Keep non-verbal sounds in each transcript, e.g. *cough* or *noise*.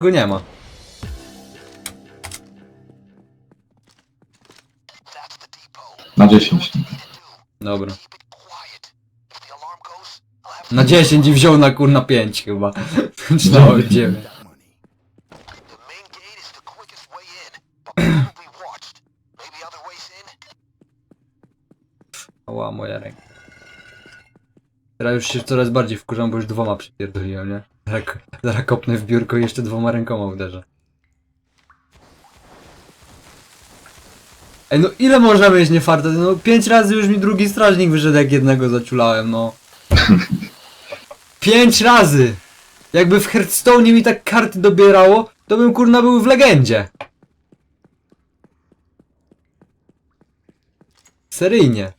go nie ma. Na 10. Dobra. Na 10 i wziął na kurna 5 chyba. Czy nawet 9. that money. The main gate is the quickest way in, but probably watched. Maybe other ways in? Ała, moja ręka. Teraz już się coraz bardziej wkurzam, bo już dwoma przypierdoliłem, nie? Zaraz, zaraz kopnę w biurko i jeszcze dwoma rękoma uderzę. Ej, no ile można mieć niefarta? No pięć razy już mi drugi strażnik wyszedł, jak jednego zaciulałem, no. Pięć razy! Jakby w Hearthstone mi tak karty dobierało, to bym kurna był w legendzie. Seryjnie.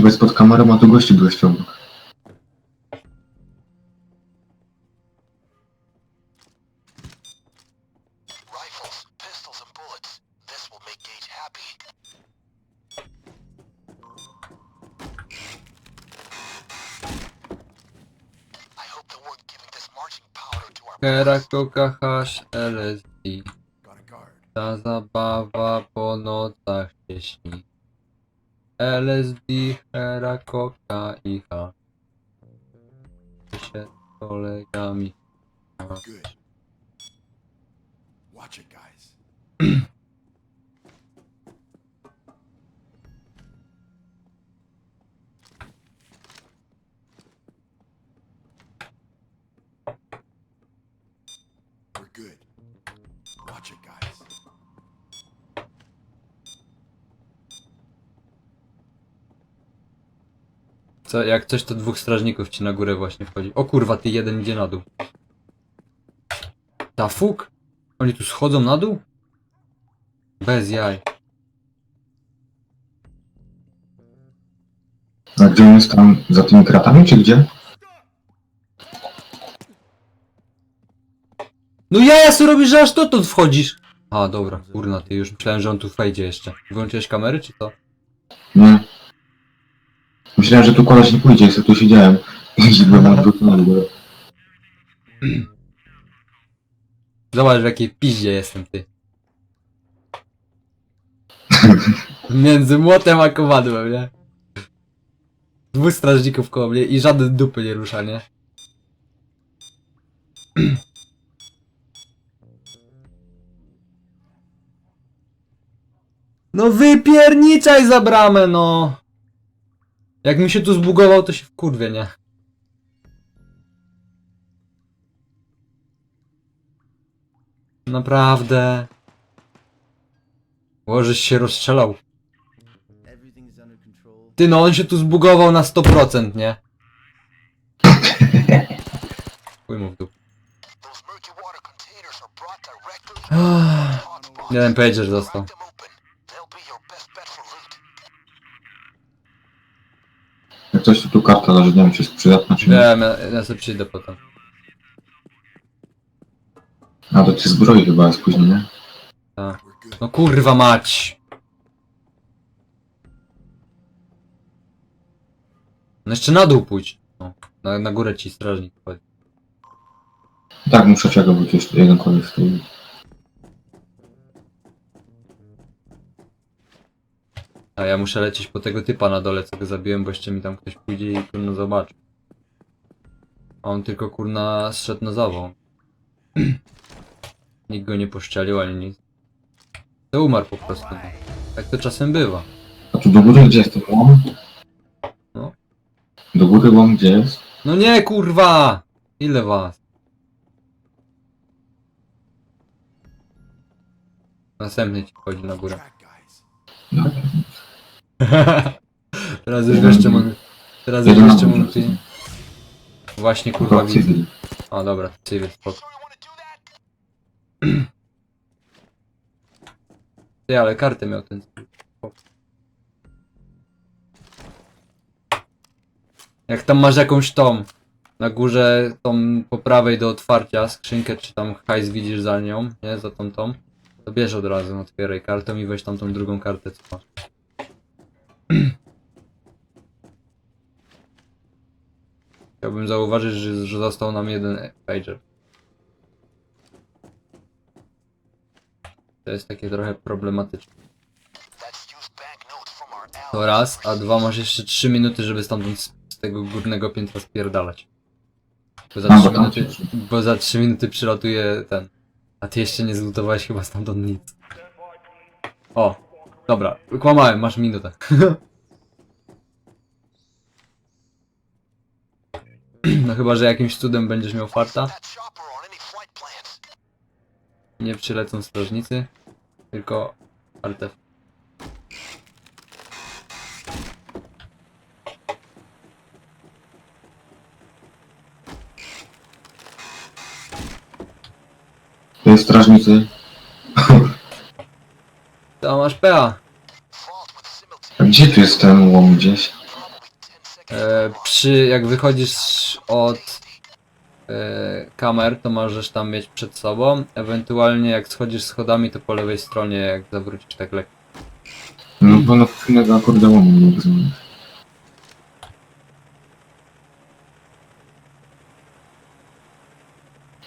Przebyć pod kamerą, a tu gości byłeś obok. Rifles, pistols, and bullets. This will make Gage happy. I hope they weren't giving this marching powder to our Hera, boys. koka, hash, LSD. Got a guard. Ta zabawa po nocach się śni. LSD, Hera, koka i hash. się kolegami. Good. Co, jak coś to dwóch strażników ci na górę właśnie wchodzi. O kurwa, ty jeden idzie na dół. Ta fuk? Oni tu schodzą na dół? Bez jaj. A gdzie on jest tam? Za tymi kratami, czy gdzie? No jaja co robisz, że aż dotąd wchodzisz? A, dobra, kurna, ty już myślałem, że on tu wejdzie jeszcze. Wyłączyłeś kamery, czy co? Nie. Myślałem, że tu koleś nie pójdzie, ja sobie tu siedziałem. *laughs* Zobacz w jakiej piździe jestem, ty. *laughs* Między młotem a kowadłem, nie? Dwóch strażników koło mnie i żaden dupy nie rusza, nie? *clears throat* No wypierniczaj za bramę, no! Jak mi się tu zbugował, to się wkurwie, nie? Naprawdę. Łożysz się rozstrzelał. Ty no, on się tu zbugował na 100%, nie? Chuj mu w dół. Those murky water Jak coś, to tu karta leży, nie wiem, czy jest przydatna, czy nie. Wiem, ja, ja sobie przyjdę potem. A to ci zbroi chyba jest później, nie? Tak. No kurwa mać! No jeszcze na dół pójdź. No, na, na górę ci strażnik chodzi. Tak, muszę czego, bo tu jest jeden koleś stoi. A ja muszę lecieć po tego typa na dole, co go zabiłem, bo jeszcze mi tam ktoś pójdzie i kurno zobaczy. A on tylko kurna zszedł na zawał. *clears throat* Nikt go nie poszczelił ani nic. To umarł po prostu. Tak to czasem bywa. A tu do góry gdzie jest ten łom? No. Do góry łom gdzie jest? No nie kurwa! Ile was? Następny ci wchodzi na górę. No. *laughs* Teraz już wiesz czemu, Teraz na jeszcze górze. multi. Właśnie kurwa widzę. cywil. A dobra, cywil, spoko. *clears throat* Ty, ale kartę miał ten cywil. Spoko. Jak tam masz jakąś tą na górze tą po prawej do otwarcia skrzynkę, czy tam hajs widzisz za nią, nie? Za tą tą, to bierz od razu, otwieraj kartę i weź tam tą drugą kartę, co masz. *clears throat* Chciałbym zauważyć, że, że został nam jeden pager. To jest takie trochę problematyczne. To raz, a dwa masz jeszcze 3 minuty, żeby stamtąd z, z tego górnego piętra spierdalać. Bo za A, 3 bo tam minuty, bo za 3 minuty przylatuje ten. A ty jeszcze nie zlutowałeś chyba stamtąd nic. O, dobra, kłamałem, masz minutę. *clears throat* No chyba, że jakimś cudem będziesz miał farta. Nie przylecą strażnicy, tylko artefakt. To jest strażnicy. To masz PA. Gdzie tu jest ten łom gdzieś? probably 10 seconds. E, przy, jak wychodzisz od e, kamer, to możesz tam mieć przed sobą. Ewentualnie jak schodzisz schodami, to po lewej stronie, jak zawrócisz tak lekko. No bo no innego akurat łomu nie rozumiem.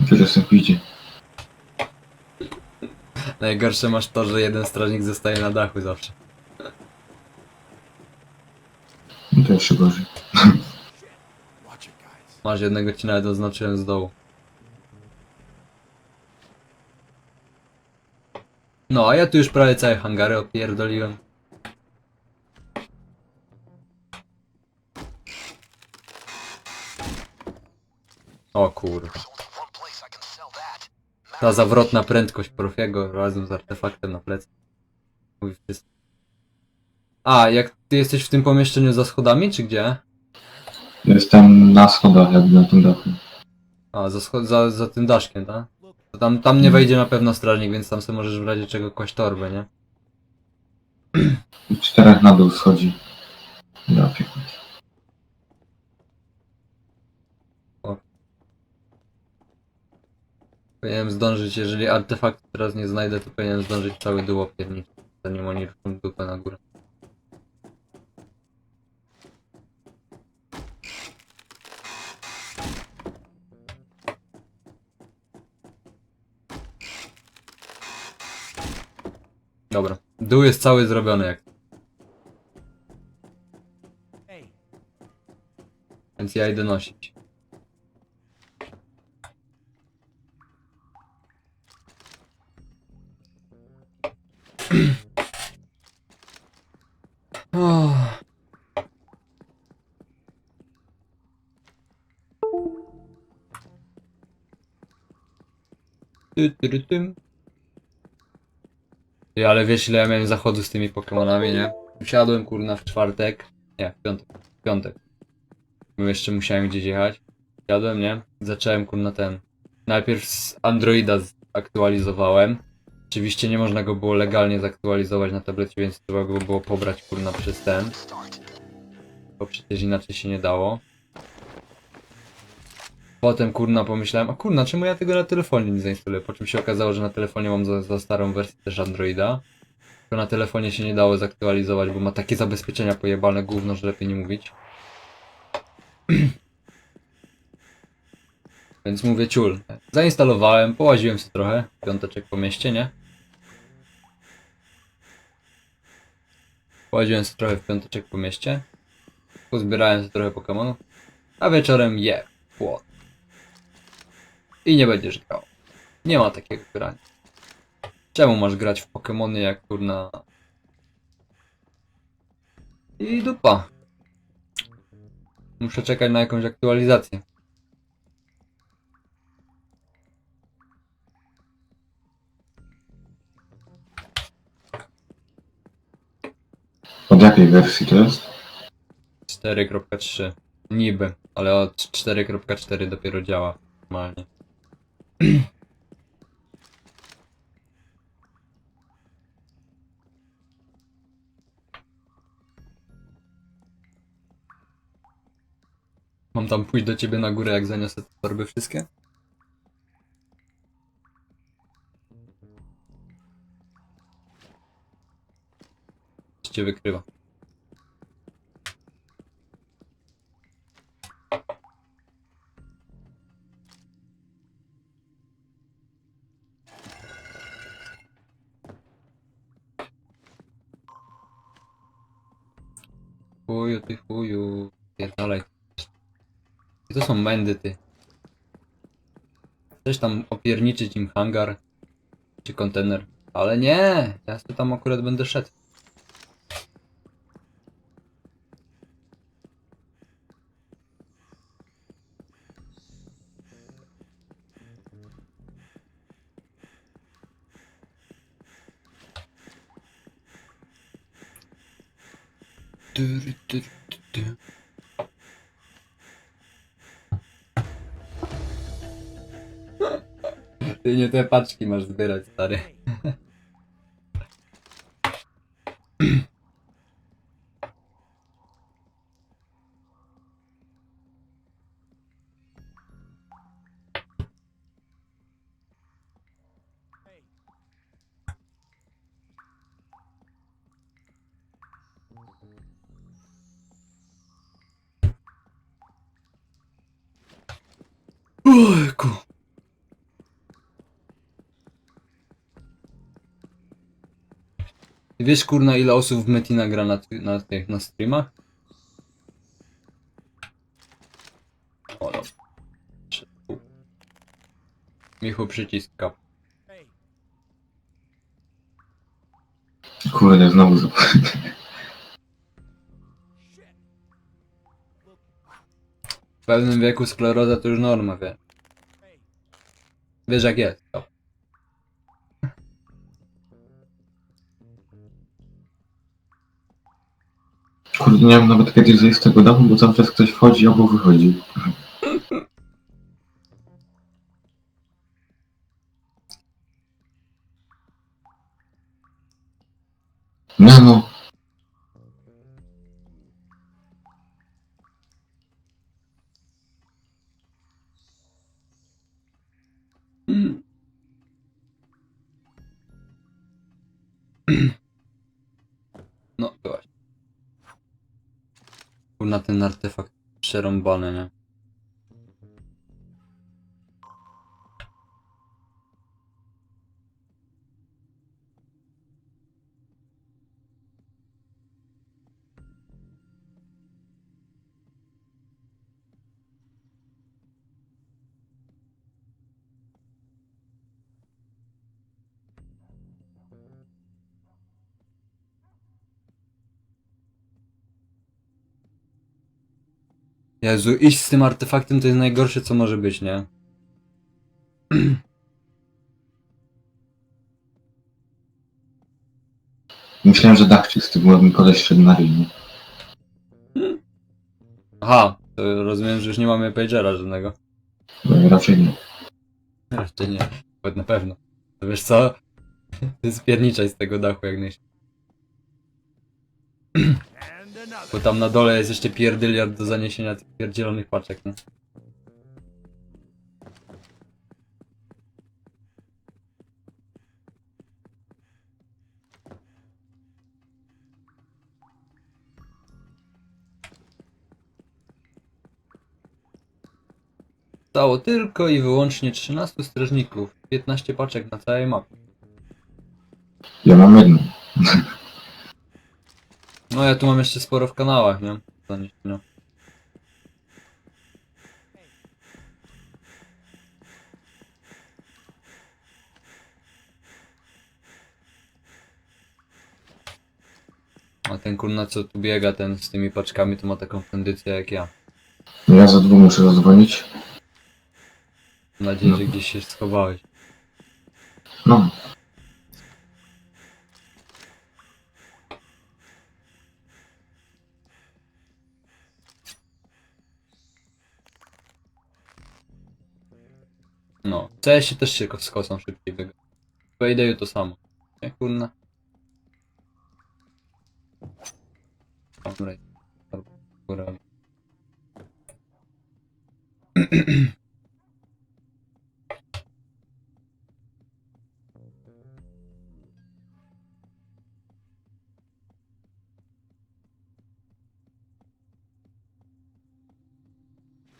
Tyle sobie pójdzie. Najgorsze masz to, że jeden strażnik zostaje na dachu zawsze. No to jeszcze gorzej. Masz jednego ci nawet oznaczyłem z dołu. No, a ja tu już prawie całe hangary opierdoliłem. O kurwa. Ta zawrotna prędkość Profiego razem z artefaktem na plecy. Mówi wszystko. A, jak ty jesteś w tym pomieszczeniu za schodami, czy gdzie? Jestem na schodach, jakby na tym dachu. A, za, scho- za, za tym daszkiem, tak? To tam, tam nie wejdzie na pewno strażnik, więc tam sobie możesz w razie czego kość torbę, nie? I *clears throat* czterech na dół schodzi. Ja pierdolę. Powinienem zdążyć, jeżeli artefakt teraz nie znajdę, to powinienem zdążyć cały dół opiernić, zanim oni ruszą dupę na górę. Dobra, dół jest cały zrobiony jak. Więc ja idę nosić. Oh. Ty, ty. Ty, ale wiesz ile ja miałem zachodu z tymi Pokemonami, nie? Usiadłem kurna w czwartek. Nie, w piątek. W piątek. Bo jeszcze musiałem gdzieś jechać. Siadłem, nie? Zacząłem kurna ten. Najpierw z Androida zaktualizowałem. Oczywiście nie można go było legalnie zaktualizować na tablecie, więc trzeba go było pobrać kurna przez ten. Bo przecież inaczej się nie dało. Potem kurna pomyślałem, a kurna, czemu ja tego na telefonie nie zainstaluję? Po czym się okazało, że na telefonie mam za, za starą wersję też Androida. Tylko na telefonie się nie dało zaktualizować, bo ma takie zabezpieczenia pojebane gówno, że lepiej nie mówić. *clears throat* Więc mówię ciul. Zainstalowałem, połaziłem sobie trochę, piąteczek po mieście, nie? Połaziłem sobie trochę w piąteczek po mieście. Pozbierałem sobie trochę Pokemonów. A wieczorem je, płot. I nie będziesz grał. Nie ma takiego grania. Czemu masz grać w Pokemony jak kurna... I dupa. Muszę czekać na jakąś aktualizację. Od jakiej wersji to jest? 4.3. Niby, ale od 4.4 dopiero działa normalnie. *clears throat* Mam tam pójść do ciebie na górę, jak zaniosę te torby wszystkie? Cię wykrywa? To są mędy, ty. Chcesz tam opierniczyć im hangar czy kontener. Ale nie! Ja sobie tam akurat będę szedł. Ty nie te paczki masz zbierać, stary. *laughs* Wiesz kurna ile osób w Metina gra na, ty- na tych na streamach? O no. Trzy, pół. Michu przycisk kap. Kurde, znowu zapomniałem. W pewnym wieku skleroza to już norma, wie. Wiesz jak jest. To. Kurde, nie wiem nawet kiedy zejść z tego domu, bo cały czas ktoś wchodzi albo wychodzi. No, No, Kurna ten artefakt przerąbany, nie? Jezu, iść z tym artefaktem to jest najgorsze co może być, nie? *clears throat* myślałem, że dach czysty, bo mi koleś szedł na ryj. Aha, to rozumiem, że już nie mamy pagera żadnego. No, Raczej nie. Raczej nie, na pewno. To wiesz co? Ty *laughs* spierniczaj z tego dachu jak najszybciej. *clears throat* Bo tam na dole jest jeszcze pierdyliard do zaniesienia tych pierdzielonych paczek, nie? Stało tylko i wyłącznie 13 strażników, 15 paczek na całej mapie. Ja mam jedną. No ja tu mam jeszcze sporo w kanałach, nie? Zaniesienia. A ten kurna co tu biega, ten z tymi paczkami, to ma taką kondycję jak ja. Ja za dwóch muszę zadzwonić. Mam nadzieję, że gdzieś się schowałeś. No, No, CS też się z kosą szybciej wygra. W Paydayu to samo. Nie kurna?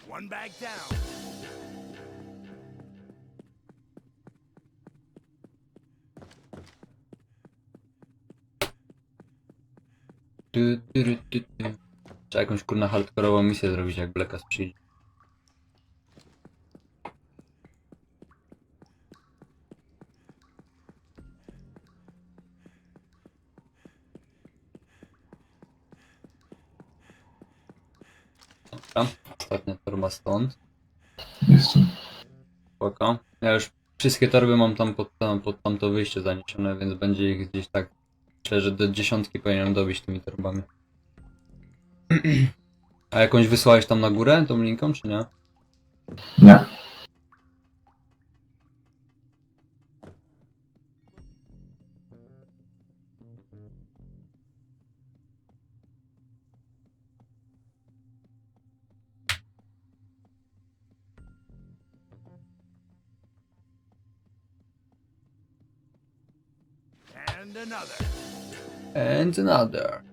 One down. Tu, tu, tu, tu. Trzeba jakąś kurna hardkorową misję zrobić, jak Blackas przyjdzie. Dobra, ostatnia torba stąd. Jestem. Spoko. Ja już wszystkie torby mam tam pod, tam pod tamto wyjście zaniesione, więc będzie ich gdzieś tak. Myślę, że do dziesiątki powinienem dobić tymi torbami. *clears throat* A jakąś wysłałeś tam na górę, tą linką, czy nie? Nie. Another.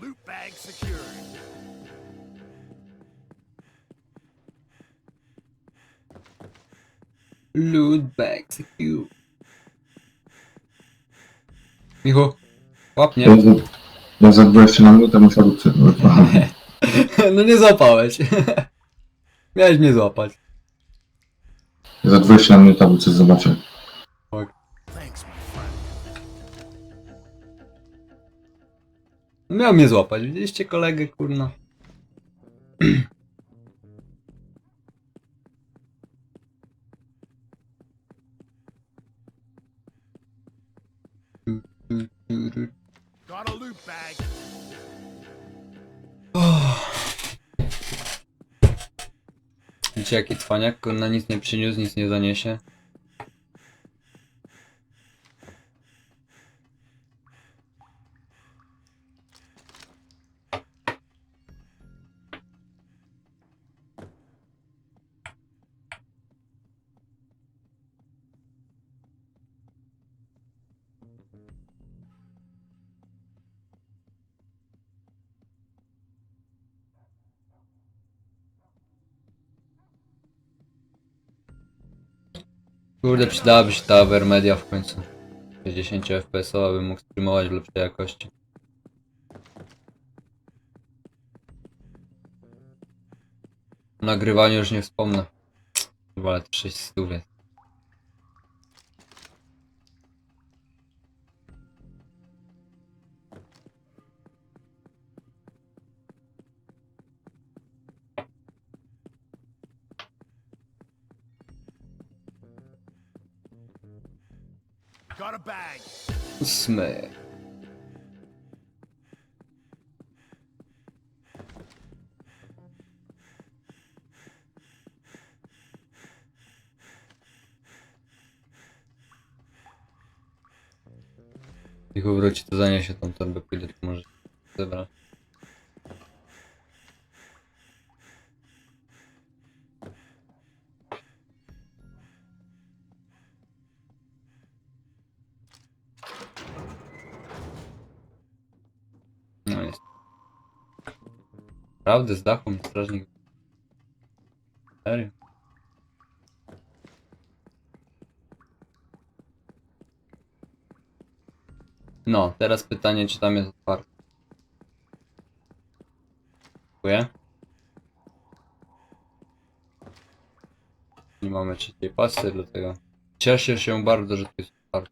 Loot bag secured. Loot bag secure. Michu, łapnie. Ja, za- ja za 20 na minutę muszę róbcie. *laughs* No nie złapałeś. *laughs* Miałeś mnie złapać. Ja za 20 na minutę wrócę, zobaczę. Thanks, my Miał mnie złapać. Widzieliście kolegę, kurna. Got a loot bag. Jaki nic nie przyniósł, nic nie zaniesie. Kurde, przydałaby się ta Avermedia w końcu. 60 fps, abym mógł streamować w lepszej jakości. O nagrywaniu już nie wspomnę. Chyba ale to 600 jest. Ósmy. Jak wróci, to zaniesie tą torbę, pójdę tu może zebrać. Prawdę z dachu mi strażnik. Serio? No, teraz pytanie, czy tam jest otwarte. Dziękuję. Nie mamy trzeciej pasy, dlatego Cieszę się bardzo, że to jest otwarte.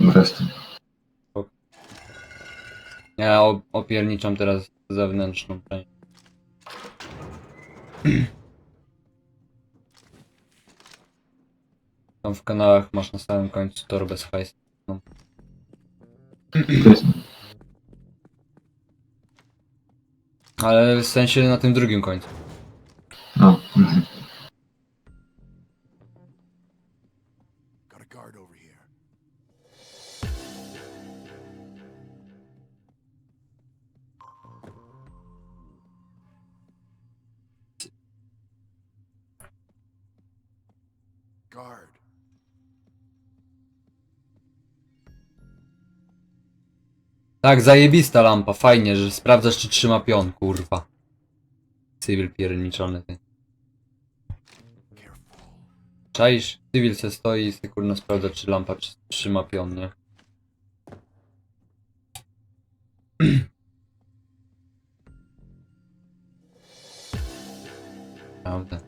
Wreszcie. Ja opierniczam teraz zewnętrzną część. Tam w kanałach masz na samym końcu torbę z hajs. To jest... Ale w sensie na tym drugim końcu. No. mhm. Tak, zajebista lampa, fajnie, że sprawdzasz czy trzyma pion, kurwa. Cywil pierniczony ty. Czaisz? Cywil se stoi i se kurna sprawdza czy lampa czy trzyma pion, nie? *clears throat* Prawda.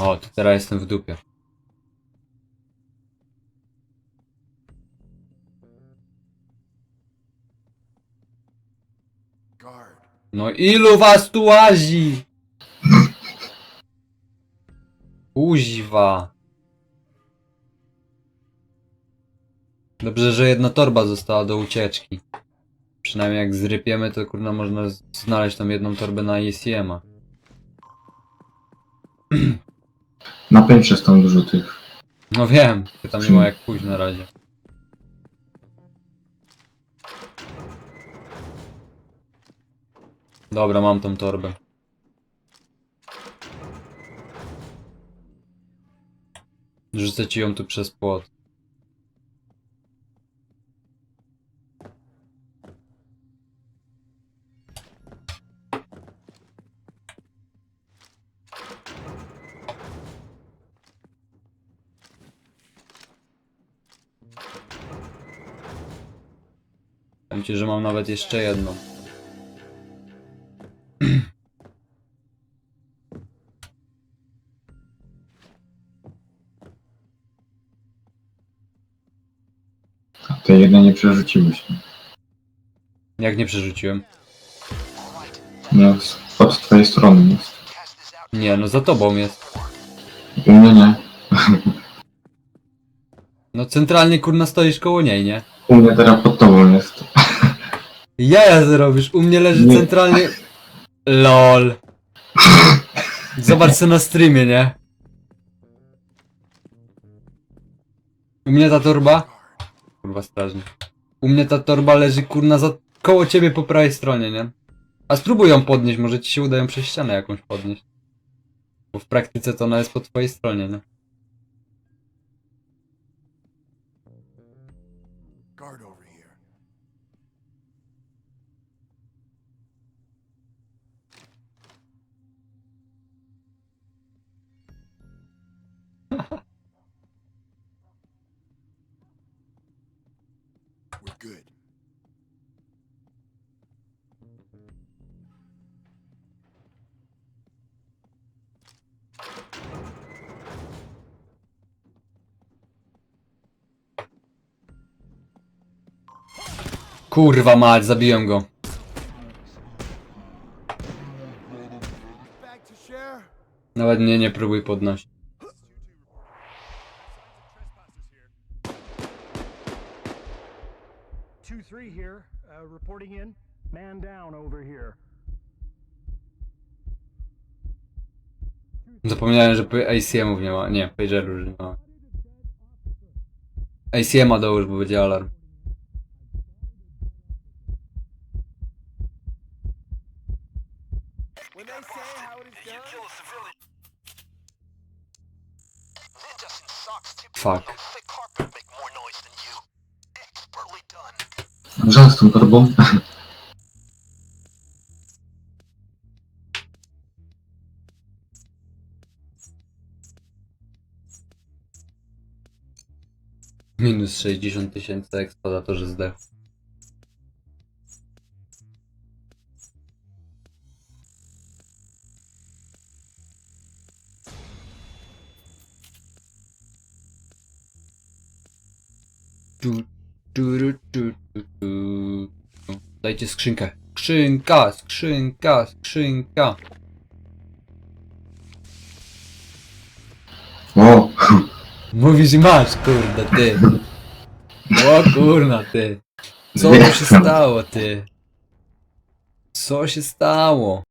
O, to teraz jestem w dupie. No ilu was tu łazi? Kuźwa. Dobrze, że jedna torba została do ucieczki. Przynajmniej jak zrypiemy, to kurna można znaleźć tam jedną torbę na ICM-a. Na piętrze jest tam dużo tych. No wiem, tylko tam nie ma jak pójść na razie. Dobra, mam tą torbę. Rzucę ci ją tu przez płot. Powiem ci, że mam nawet jeszcze jedną. Te jedne nie przerzuciłeś. Jak nie przerzuciłem? No, z- od twojej strony jest. Nie, no za tobą jest. U mnie nie. No centralnie kurna stoisz koło niej, nie? U mnie teraz pod tobą jest. Jaja zrobisz, u mnie leży Nie. centralnie... LOL. Zobacz co na streamie, nie? U mnie ta torba... Kurwa strażnie. U mnie ta torba leży kurna za... koło ciebie po prawej stronie, nie? A spróbuj ją podnieść, może ci się uda ją przez ścianę jakąś podnieść. Bo w praktyce to ona jest po twojej stronie, nie? Kurwa mać, zabiłem go. Nawet mnie nie próbuj podnosić. Two three here, uh, reporting in. Man down over here. Zapomniałem, że ACM-ów nie ma. Nie, pagerów nie ma. ACM-a dołóż, bo będzie alarm. Done. Żal z tą torbą. Minus 60 tysięcy ekstra za to, że zdechł. Dajcie skrzynkę. Skrzynka, skrzynka, skrzynka. O, Mówisz i masz, kurde, ty. O kurna, ty. Co tu się stało, ty? Co się stało?